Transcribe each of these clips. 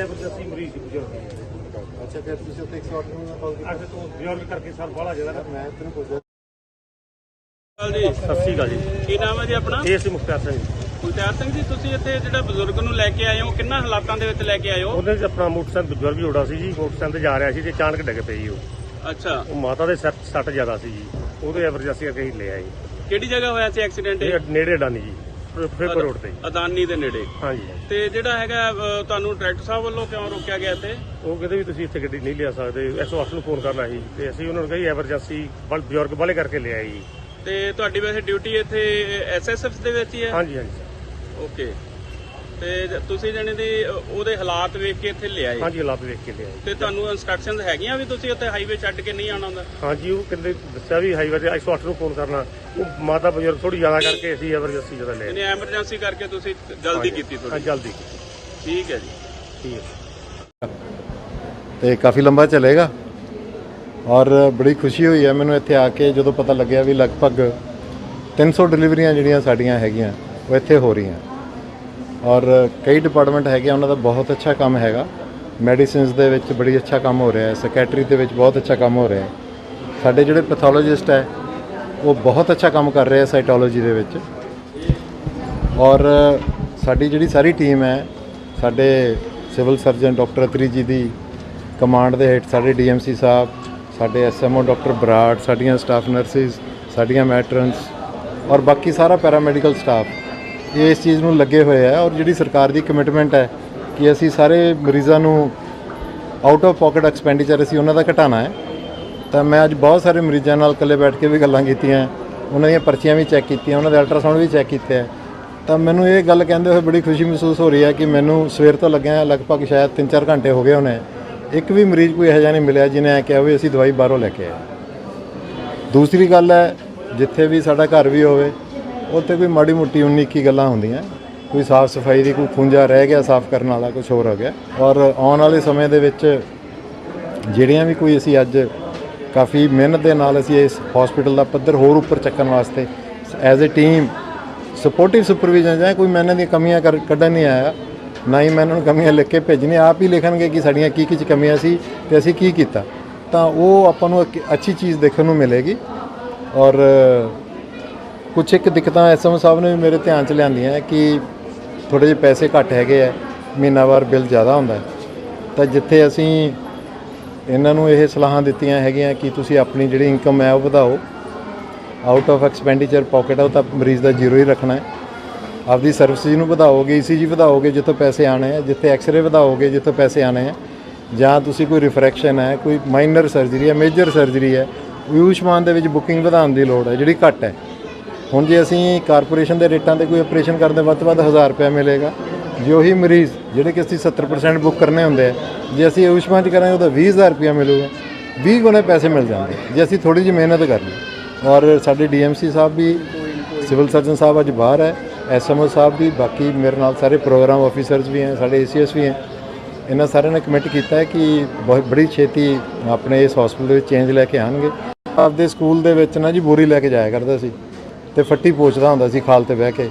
Emergency ਮਰੀਜ਼ ਸੀ ਬਜ਼ੁਰਗ ਅੱਛਾ ਫਿਰ ਤੁਸੀਂ ਉੱਥੇ 108 ਨੂੰ ਕਾਲ ਕੀਤੀ ਅੱਜ ਤੋਂ ਬਜ਼ੁਰਗ ਕਰਕੇ ਸਰ ਬਾਹਲਾ ਜ਼ਿਆਦਾ ਮੈਂ ਤੈਨੂੰ ਪੁੱਛਦਾ। ਜੀ। ਸਤਿ ਸ੍ਰੀ ਅਕਾਲ ਜੀ। ਕੀ ਨਾਮ ਹੈ ਜੀ ਆਪਣਾ? ਇਹ ਸੀ ਮੁਖਤਾਰ ਸਿੰਘ। ਗੁਲਜ਼ਾਰ ਸਿੰਘ ਜੀ ਤੁਸੀਂ ਇੱਥੇ ਜਿਹੜਾ ਬਜ਼ੁਰਗ ਨੂੰ ਲੈ ਕੇ ਆਏ ਹੋ ਕਿੰਨਾ ਹਾਲਾਤਾਂ ਦੇ ਵਿੱਚ ਲੈ ਕੇ ਆਏ ਹੋ? ਉਹਦੇ 'ਚ ਆਪਣਾ ਮੋਟਰਸਾਈਕਲ ਬਜ਼ੁਰਗ ਜੋੜਾ ਸੀ ਜੀ ਮੋਟਰਸਾਈਕਲ ਤੇ ਜਾ ਰਿਹਾ ਸੀ ਤੇ ਅਚਾਨਕ ਡਿੱਗ ਪਈ ਜੀ ਉਹ। ਅੱਛਾ। ਉਹ ਮਾਤਾ ਦੇ ਸੱਟ ਸੱਟ ਜ਼ਿਆਦਾ ਸੀ ਜੀ। ਉਹਦੇ ਐਮਰਜੈਂਸੀ ਕਰਕੇ ਹੀ ਲੈ ਆਏ। ਕਿਹੜੀ ਜਗ੍ਹਾ ਹੋਇਆ ਸੀ ਐਕਸੀਡੈਂਟ ਇਹ? ਨੇੜੇ ਡਾਨੀ ਜੀ। ਫੇਪਰ ਰੋਡ ਤੇ ਅਦਾਨੀ ਦੇ ਨੇੜੇ। ਹਾਂਜੀ ਤੇ ਜਿਹੜਾ ਹੈਗਾ ਤੁਹਾਨੂੰ ਡਾਇਰੈਕਟਰ ਸਾਹਿਬ ਵੱਲੋਂ ਕਿਉਂ ਰੋਕਿਆ ਗਿਆ ਇੱਥੇ? ਉਹ ਕਹਿੰਦੇ ਵੀ ਤੁਸੀਂ ਇੱਥੇ ਗੱਡੀ ਨਹੀਂ ਲਿਆ ਸਕਦੇ 108 ਨੂੰ ਫੋਨ ਕਰਨਾ ਸੀ। ਤੇ ਅਸੀਂ ਉਹਨਾਂ ਨੂੰ ਕਹੀ ਐਮਰਜੈਂਸੀ ਬਲ ਬਜ਼ੁਰਗ ਵਾਲੇ ਕਰਕੇ ਲੈ ਆਏ ਜੀ। ਤੇ ਤੁਹਾਡੀ ਵੈਸੇ ਡਿਊਟੀ ਇੱਥੇ ਐਸਐਸਐਫ ਦੇ ਵਿੱਚ ਹੀ ਹੈ? ਹਾਂਜੀ ਹਾਂਜੀ। ਓਕੇ। ਤੇ ਤੁਸੀਂ ਜਣੇ ਦੀ ਉਹਦੇ ਹਾਲਾਤ ਵੇਖ ਕੇ ਇੱਥੇ ਲਿਆਏ। ਹਾਂਜੀ ਹਾਲਾਤ ਵੇਖ ਕੇ ਲਿਆਏ। ਤੇ ਤੁਹਾਨੂੰ ਇਨਸਟਰਕਸ਼ਨਸ ਹੈਗੀਆਂ ਵੀ ਤੁਸੀਂ ਉੱਥੇ ਹਾਈਵੇ ਛੱਡ ਕੇ ਨਹੀਂ ਆਉਣਾ ਹੁੰਦਾ? ਹਾਂਜੀ ਉਹ ਕਹਿੰਦੇ ਦੱਸਿਆ ਵੀ ਹਾਈਵੇ ਤੇ 108 ਨੂੰ ਫੋਨ ਕਰਨਾ। ਉਹ ਮਾਤਾ ਬਜ਼ੁਰਗ ਥੋੜੀ ਜ਼ਿਆਦਾ ਕਰਕੇ ਅਸੀਂ ਐਮਰਜੈਂਸੀ ਜ਼ਿਆਦਾ ਲੈ ਆਏ। ਐਮਰਜੈਂਸੀ ਕਰਕੇ ਤੁਸੀਂ ਜਲਦੀ ਕੀਤੀ ਹਾਂ ਥੋੜੀ ਜਲਦੀ ਠੀਕ ਹੈ ਜੀ। ਠੀਕ ਹੈ। ਤੇ ਕਾਫੀ ਲੰਬਾ ਚੱਲੇਗਾ। ਔਰ ਬੜੀ ਖੁਸ਼ੀ ਹੋਈ ਹੈ ਮੈਨੂੰ ਇੱਥੇ ਆ ਕੇ ਜਦੋਂ ਪਤਾ ਲੱਗਿਆ ਵੀ ਲਗਭਗ 300 ਡਿਲੀਵਰੀਆਂ ਜਿਹੜੀਆਂ ਸਾਡੀਆਂ ਹੈਗੀਆਂ ਉਹ ਇੱਥੇ ਹੋ ਰਹੀਆਂ। ਔਰ ਕਈ ਡਿਪਾਰਟਮੈਂਟ ਹੈਗੇ ਆ, ਉਹਨਾਂ ਦਾ ਬਹੁਤ ਅੱਛਾ ਕੰਮ ਹੈਗਾ। ਮੈਡੀਸਿਨਸ ਦੇ ਵਿੱਚ ਬੜੀ ਅੱਛਾ ਕੰਮ ਹੋ ਰਿਹਾ ਹੈ ਸੈਕਟਰੀ ਦੇ ਵਿੱਚ ਬਹੁਤ ਅੱਛਾ ਕੰਮ ਹੋ ਰਿਹਾ ਹੈ। ਸਾਡੇ ਜਿਹੜੇ ਪੈਥੋਲੋਜਿਸਟ ਹੈ ਉਹ ਬਹੁਤ ਅੱਛਾ ਕੰਮ ਕਰ ਰਹੇ ਹੈ ਸਾਈਟੋਲੋਜੀ ਦੇ ਵਿੱਚ। ਔਰ ਸਾਡੀ ਜਿਹੜੀ ਸਾਰੀ ਟੀਮ ਹੈ ਸਾਡੇ ਸਿਵਲ ਸਰਜਨ ਡਾਕਟਰ ਅਤਰੀ ਜੀ ਦੀ ਕਮਾਂਡ ਦੇ ਹੇਠ ਸਾਡੇ ਡੀਐਮਸੀ ਸਾਹਿਬ ਸਾਡੇ ਐਸਐਮਓ ਡਾਕਟਰ ਬਰਾੜ ਸਾਡੀਆਂ ਸਟਾਫ ਨਰਸਿਸ ਸਾਡੀਆਂ ਮੈਟਰਨਸ ਔਰ ਬਾਕੀ ਸਾਰਾ ਪੈਰਾਮੈਡੀਕਲ ਸਟਾਫ ਇਸ ਚੀਜ਼ ਨੂੰ ਲੱਗੇ ਹੋਏ ਹੈ ਔਰ ਜਿਹੜੀ ਸਰਕਾਰ ਦੀ ਕਮਿਟਮੈਂਟ ਹੈ ਕਿ ਅਸੀਂ ਸਾਰੇ ਮਰੀਜ਼ਾਂ ਨੂੰ ਆਊਟ ਆਫ ਪਾਕਟ ਐਕਸਪੈਂਡੀਚਰ ਅਸੀਂ ਉਹਨਾਂ ਦਾ ਘਟਾਉਣਾ ਹੈ, ਤਾਂ ਮੈਂ ਅੱਜ ਬਹੁਤ ਸਾਰੇ ਮਰੀਜ਼ਾਂ ਨਾਲ ਇਕੱਲੇ ਬੈਠ ਕੇ ਵੀ ਗੱਲਾਂ ਕੀਤੀਆਂ, ਉਹਨਾਂ ਦੀਆਂ ਪਰਚੀਆਂ ਵੀ ਚੈੱਕ ਕੀਤੀਆਂ, ਉਹਨਾਂ ਦੇ ਅਲਟਰਾਸਾਊਂਡ ਵੀ ਚੈੱਕ ਕੀਤੇ ਹੈ ਤਾਂ ਮੈਨੂੰ ਇਹ ਗੱਲ ਕਹਿੰਦੇ ਹੋਏ ਬੜੀ ਖੁਸ਼ੀ ਮਹਿਸੂਸ ਹੋ ਰਹੀ ਹੈ ਕਿ ਮੈਨੂੰ ਸਵੇਰ ਤੋਂ ਲੱਗਿਆ ਲਗਭਗ ਸ਼ਾਇਦ 3-4 ਘੰਟੇ ਹੋ ਗਏ ਹੋਣੇ, ਇੱਕ ਵੀ ਮਰੀਜ਼ ਕੋਈ ਇਹੋ ਜਿਹਾ ਨਹੀਂ ਮਿਲਿਆ ਜਿਹਨੇ ਇਹ ਕਿਹਾ ਵੀ ਅਸੀਂ ਦਵਾਈ ਬਾਹਰੋਂ ਲੈ ਕੇ ਆਏ। ਦੂਸਰੀ ਗੱਲ ਹੈ, ਜਿੱਥੇ ਵੀ ਸਾਡਾ ਘਰ ਵੀ ਹੋਵੇ ਉੱਥੇ ਕੋਈ ਮਾੜੀ ਮੋਟੀ ਉਨੀ ਇੱਕੀ ਗੱਲਾਂ ਹੁੰਦੀਆਂ। ਕੋਈ ਸਾਫ਼ ਸਫ਼ਾਈ ਦੀ ਕੋਈ ਖੁੰਝਾ ਰਹਿ ਗਿਆ, ਸਾਫ਼ ਕਰਨ ਵਾਲਾ ਕੁਝ ਹੋਰ ਹੋ ਗਿਆ। ਔਰ ਆਉਣ ਵਾਲੇ ਸਮੇਂ ਦੇ ਵਿੱਚ ਜਿਹੜੀਆਂ ਵੀ ਕੋਈ ਅਸੀਂ ਅੱਜ ਕਾਫੀ ਮਿਹਨਤ ਦੇ ਨਾਲ ਅਸੀਂ ਇਸ ਹਸਪੀਟਲ ਦਾ ਪੱਧਰ ਹੋਰ ਉੱਪਰ ਚੱਕਣ ਵਾਸਤੇ as a team supportive supervision ਜਾਂ ਕੋਈ ਮੈਂ ਦੀਆਂ ਕਮੀਆਂ ਕਰ- ਕੱਢਣ ਨਹੀਂ ਆਇਆ। ਨਾ ਹੀ ਮੈਂ ਉਹਨਾਂ ਨੂੰ ਕਮੀਆਂ ਲਿਖ ਕੇ ਭੇਜਣੀ ਆਪ ਹੀ ਲਿਖਣਗੇ ਕਿ ਸਾਡੀਆਂ ਕੀ ਕੀ 'ਚ ਕਮੀਆਂ ਸੀ ਤੇ ਅਸੀਂ ਕੀ ਕੀਤਾ। ਤਾਂ ਉਹ ਆਪਾਂ ਨੂੰ ਇੱਕ ਅੱਛੀ ਚੀਜ਼ ਦੇਖਣ ਨੂੰ ਮਿਲੇਗੀ। ਔਰ ਕੁਝ ਇੱਕ ਦਿੱਕਤਾਂ ਐਸਐਮ ਸਾਹਿਬ ਨੇ ਵੀ ਮੇਰੇ ਧਿਆਨ 'ਚ ਲਿਆਂਦੀਆਂ ਕਿ ਥੋੜੇ ਜਿਹੇ ਪੈਸੇ ਘੱਟ ਹੈਗੇ ਆ ਮਹੀਨਾਵਾਰ ਬਿੱਲ ਜ਼ਿਆਦਾ ਹੁੰਦਾ ਤਾਂ ਜਿੱਥੇ ਅਸੀਂ ਇਹਨਾਂ ਨੂੰ ਇਹ ਸਲਾਹਾਂ ਦਿੱਤੀਆਂ ਹੈਗੀਆਂ ਕਿ ਤੁਸੀਂ ਆਪਣੀ ਜਿਹੜੀ ਇਨਕਮ ਹੈ ਉਹ ਵਧਾਓ ਆਊਟ ਆਫ ਐਕਸਪੈਂਡੀਚਰ ਪਾਕਟ ਉਹ ਤਾਂ ਮਰੀਜ਼ ਦਾ ਜ਼ੀਰੋ ਹੀ ਰੱਖਣਾ ਹੈ। ਆਪਦੀ ਸਰਵਿਸ ਨੂੰ ਵਧਾਓਗੇ ਈਸੀਜੀ ਵਧਾਓਗੇ, ਜਿੱਥੋਂ ਪੈਸੇ ਆਣੇ ਆ ਜਿੱਥੇ ਐਕਸ-ਰੇ ਵਧਾਓਗੇ, ਜਿੱਥੋਂ ਪੈਸੇ ਆਣੇ ਆ ਜਾਂ ਤੁਸੀਂ ਕੋਈ ਰਿਫਰੈਕਸ਼ਨ ਹੈ, ਕੋਈ ਮਾਈਨਰ ਸਰਜਰੀ ਹੈ ਮੇਜਰ ਸਰਜਰੀ ਹੈ, ਆਯੁਸ਼ਮਾਨ ਦੇ ਵਿੱਚ ਬੁਕਿੰਗ ਵਧਾਉਣ ਦੀ ਲੋੜ ਹੈ, ਜਿਹੜੀ ਘੱਟ ਹੈ। ਹੁਣ ਜੇ ਅਸੀਂ ਕਾਰਪੋਰੇਸ਼ਨ ਦੇ ਰੇਟਾਂ ਤੇ ਕੋਈ ਆਪਰੇਸ਼ਨ ਕਰਦੇ, ਵੱਧ ਤੋਂ ਵੱਧ 1000 ਰੁਪਏ ਮਿਲੇਗਾ। ਜੇ ਉਹੀ ਮਰੀਜ਼, ਜਿਹੜੇ ਕਿ ਅਸੀਂ 70% ਬੁੱਕ ਕਰਨੇ ਹੁੰਦੇ ਆ, ਜੇ ਅਸੀਂ ਆਯੁਸ਼ਮਾਨ ਚ ਕਰਾਂਗੇ, ਉਹਦਾ 20000 ਰੁਪਏ ਮਿਲੂਗਾ। 20 ਗੁਣੇ ਪੈਸੇ ਮਿਲ ਜਾਂਦੇ। ਜੇ ਅਸੀਂ ਥੋੜੀ ਜਿਹੀ ਮਿਹਨਤ ਕਰ ਲਈ ਔਰ ਸਾਡੇ ਡੀਐਮਸੀ ਸਾਹਿਬ ਵੀ, ਸਿਵਲ ਸਰਜਨ ਸਾਹਿਬ ਅੱਜ ਬਾਹਰ ਹੈ ਐਸਐਮਓ ਸਾਹਿਬ ਵੀ, ਬਾਕੀ ਮੇਰੇ ਨਾਲ ਸਾਰੇ ਪ੍ਰੋਗਰਾਮ ਆਫੀਸਰਸ ਵੀ ਹੈ, ਸਾਡੇ ਏਸੀਐਸ ਵੀ ਹੈ। ਇਹਨਾਂ ਸਾਰਿਆਂ ਨੇ ਕਮਿਟ ਕੀਤਾ ਹੈ ਕਿ ਬਹੁਤ ਬੜੀ ਛੇਤੀ ਆਪਣੇ ਇਸ ਹਸਪੀਟਲ ਵਿੱਚ ਚੇਂਜ ਲੈ ਕੇ ਆਣਗੇ ਆਪਦੇ ਸਕੂਲ ਦੇ ਵਿੱਚ ਨਾ ਜੀ ਬੋਰੀ ਲੈ ਕੇ ਜਾਇਆ ਕਰਦਾ ਸੀ। ਤੇ ਫੱਟੀ ਪੋਚਦਾ ਹੁੰਦਾ ਸੀ ਖਾਲ ਤੇ ਬਹਿ ਕੇ।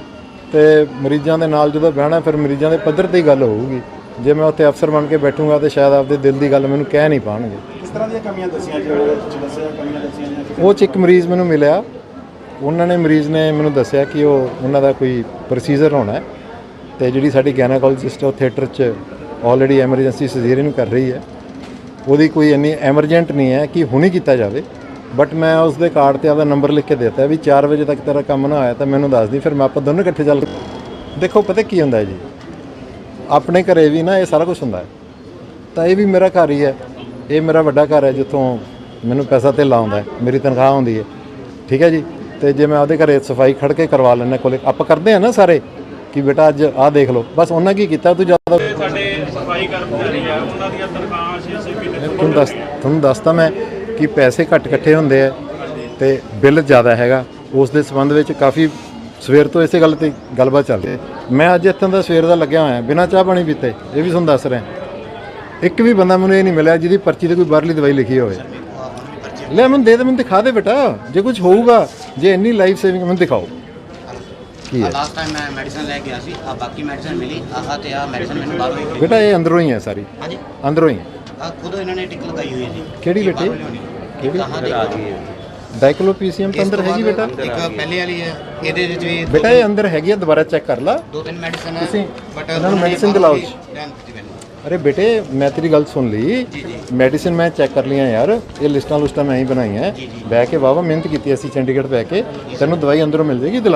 ਤੇ ਮਰੀਜ਼ਾਂ ਦੇ ਨਾਲ ਜਦੋਂ ਬਹਿਣਾ ਫਿਰ ਮਰੀਜ਼ਾਂ ਦੇ ਪੱਧਰ ਤੇ ਹੀ ਗੱਲ ਹੋਊਗੀ। ਜੇ ਮੈਂ ਉੱਥੇ ਅਫਸਰ ਬਣ ਕੇ ਬੈਠੂੰਗਾ ਤੇ ਸ਼ਾਇਦ ਆਪਦੇ ਦਿਲ ਦੀ ਗੱਲ ਮੈਨੂੰ ਕਹਿ ਨਹੀਂ ਪਾਣਗੇ ਕਿਸ ਤਰ੍ਹਾਂ ਦੀਆਂ ਕਮੀਆਂ ਦੱਸੀਆਂ ਜਿਹੜੇ ਵਿੱਚ ਦੱਸਿਆ ਕਮੀਆਂ ਦੱਸੀਆਂ ਉਹ ਚ ਇੱਕ ਮਰੀਜ਼ ਮੈਨੂੰ ਮਿਲਿਆ। ਉਹਨਾਂ ਨੇ ਮਰੀਜ਼ ਨੇ ਮੈਨੂੰ ਦੱਸਿਆ ਕਿ ਉਹ ਉਹਨਾਂ ਦਾ ਕੋਈ ਪ੍ਰੋਸੀਜਰ ਹੋਣਾ ਹੈ। ਤੇ ਜਿਹੜੀ ਸਾਡੀ ਗੈਨਾਕੋਲੋਜਿਸਟ ਉਹ ਥੀਏਟਰ 'ਚ ਆਲਰੇਡੀ ਐਮਰਜੈਂਸੀ ਸਰਜਰੀ ਕਰ ਰਹੀ ਹੈ। ਉਹਦੀ ਕੋਈ ਇੰਨੀ ਐਮਰਜੈਂਟ ਨਹੀਂ ਹੈ ਕਿ ਹੁਣੀ ਕੀਤਾ ਜਾਵੇ। ਬਟ ਮੈਂ ਉਸ ਦੇ ਕਾਰਡ ਤੇ ਆਪਦਾ ਨੰਬਰ ਲਿਖ ਕੇ ਦਿੱਤਾ ਵੀ 4 ਵਜੇ ਤੱਕ ਤੇਰਾ ਕੰਮ ਨਾ ਹੋਇਆ ਤਾਂ ਮੈਨੂੰ ਦੱਸ ਦੀ ਫਿਰ ਮੈਂ ਆਪਾਂ ਦੋਨੋਂ ਇਕੱਠੇ ਚੱਲ ਦੇਖੋ ਪਤਾ ਕੀ ਹੁੰਦਾ ਹੈ ਜੀ? ਆਪਣੇ ਘਰੇ ਵੀ ਨਾ ਇਹ ਸਾਰਾ ਕੁਝ ਹੁੰਦਾ ਹੈ। ਤਾਂ ਇਹ ਵੀ ਮੇਰਾ ਘਰ ਹੀ ਹੈ। ਇਹ ਮੇਰਾ ਵੱਡਾ ਘਰ ਹੈ ਜਿੱਥੋਂ ਮੈਨੂੰ ਪੈਸਾ ਤੇ ਲਾਉਂਦਾ ਹੈ। ਮੇਰੀ ਤਨਖਾਹ ਹੁੰਦੀ ਹੈ। ਠੀਕ ਹੈ ਜੀ? ਤੇ ਜੇ ਮੈਂ ਆਪਦੇ ਘਰੇ ਸਫ਼ਾਈ ਖੜ ਕੇ ਕਰਵਾ ਲੈਣਾ ਕੋਲੇ ਆਪਾਂ ਕਰਦੇ ਆ ਨਾ ਸਾਰੇ ਕਿ ਬੇਟਾ ਅੱਜ ਆਹ ਦੇਖ ਲਓ। ਬਸ ਉਹਨਾਂ ਕੀ ਕੀਤਾ ਤੂੰ ਜ਼ਿਆਦਾ ਸਾਡੇ ਸਫ਼ਾਈ ਕਰਮਚਾਰੀ ਆ ਉਹਨਾਂ ਦੀਆਂ ਤਨਖਾਹਾਂ 6-6 ਮਹੀਨੇ ਤੋਂ ਤੁਹਾਨੂੰ ਦੱਸ ਤੁਹਾਨੂੰ ਦੱਸਤਾ ਮੈਂ ਕਿ ਪੈਸੇ ਘੱਟ ਇਕੱਠੇ ਹੁੰਦੇ ਆ ਤੇ ਬਿੱਲ ਜ਼ਿਆਦਾ ਹੈਗਾ ਉਸ ਦੇ ਸੰਬੰਧ ਵਿੱਚ ਕਾਫੀ ਸਵੇਰ ਤੋਂ ਇਸੇ ਗੱਲ ਤੇ ਗੱਲਬਾਤ ਚੱਲ ਰਹੀ ਹੈ। ਮੈਂ ਅੱਜ ਇੱਥੋਂ ਦਾ ਸਵੇਰ ਦਾ ਲੱਗਿਆ ਹੋਇਆ ਬਿਨਾਂ ਚਾਹ ਪਾਣੀ ਪੀਤੇ ਇਹ ਵੀ ਤੁਹਾਨੂੰ ਦੱਸ ਰਿਹਾ। ਇੱਕ ਵੀ ਬੰਦਾ ਮੈਨੂੰ ਇਹ ਨਹੀਂ ਮਿਲਿਆ ਜਿਹਦੀ ਪਰਚੀ ਤੇ ਕੋਈ ਬਾਹਰਲੀ ਦਵਾਈ ਲਿਖੀ ਹੋਵੇ। ਲੈ ਮੈਨੂੰ ਦੇ ਦੇ ਮੈਨੂੰ ਦਿਖਾ ਦੇ ਬੇਟਾ ਜੇ ਕੁਝ ਹੋਊਗਾ ਜੇ ਇੰਨੀ ਲਾਈਫ ਸੇਵਿੰਗ ਮੈਨੂੰ ਦਿਖਾਓ। ਕੀ ਹੈ? ਲਾਸਟ ਟਾਈਮ ਮੈਂ ਮੈਡੀਸਨ ਲੈ ਗਿਆ ਸੀ ਆ ਬਾਕੀ ਮੈਡੀਸਨ ਮਿਲੀ ਆਹ ਤੇ ਆ ਮੈਡੀਸਨ ਮੈਨੂੰ ਬਾਹਰੋਂ ਹੀ ਬੇਟਾ ਇਹ ਅੰਦਰੋਂ ਹੀ ਹੈ ਸਾਰੀ। ਹਾਂਜੀ। ਅੰਦਰੋਂ ਹੀ। ਆ ਖੁਦ ਇਹਨਾਂ ਨੇ ਟਿਕ ਲਗਾਈ ਹੋਈ ਹੈ ਜੀ। ਕਿਹੜੀ ਬੇਟੇ? ਕਿਹੜੀ? ਆਹ ਦੇਖੋ। ਡਾਈਕਲੋਪੀਸੀਅਮ ਤਾਂ ਅੰਦਰ ਹੈਗੀ ਬੇਟਾ? ਇੱਕ ਪਹਿਲੇ ਵਾਲੀ ਹੈ। ਇਹਦੇ ਵਿੱਚ ਵੀ ਬੇਟਾ ਇਹ ਅੰਦਰ ਹੈਗੀ ਹੈ ਦੁਬਾਰਾ ਚੈੱਕ ਕਰ ਲਾ। ਦੋ ਤਿੰਨ ਮੈਡੀਸਨ ਹੈ। ਤੁਸੀਂ ਬਟ ਇਹਨਾਂ ਨੂੰ medicine ਦਿਲਾਓ। ਅਰੇ ਬੇਟੇ ਮੈਂ ਤੇਰੀ ਗੱਲ ਸੁਣ ਲਈ। ਜੀ, ਜੀ। ਮੈਡੀਸਿਨ ਮੈਂ ਚੈੱਕ ਕਰ ਲਈਆਂ ਯਾਰ। ਇਹ ਲਿਸਟਾਂ ਲੁਸਟਾਂ ਮੈਂ ਹੀ ਬਣਾਈਆਂ। ਬਹਿ ਕੇ ਵਾਵਾ ਮਿਹਨਤ ਕੀਤੀ ਅਸੀਂ ਚੰਡੀਗੜ੍ਹ ਬਹਿ ਕੇ। ਤੈਨੂੰ ਦਵਾਈ ਅੰਦਰੋਂ ਮਿਲ ਜੇਗੀ ਦਿਲਾ।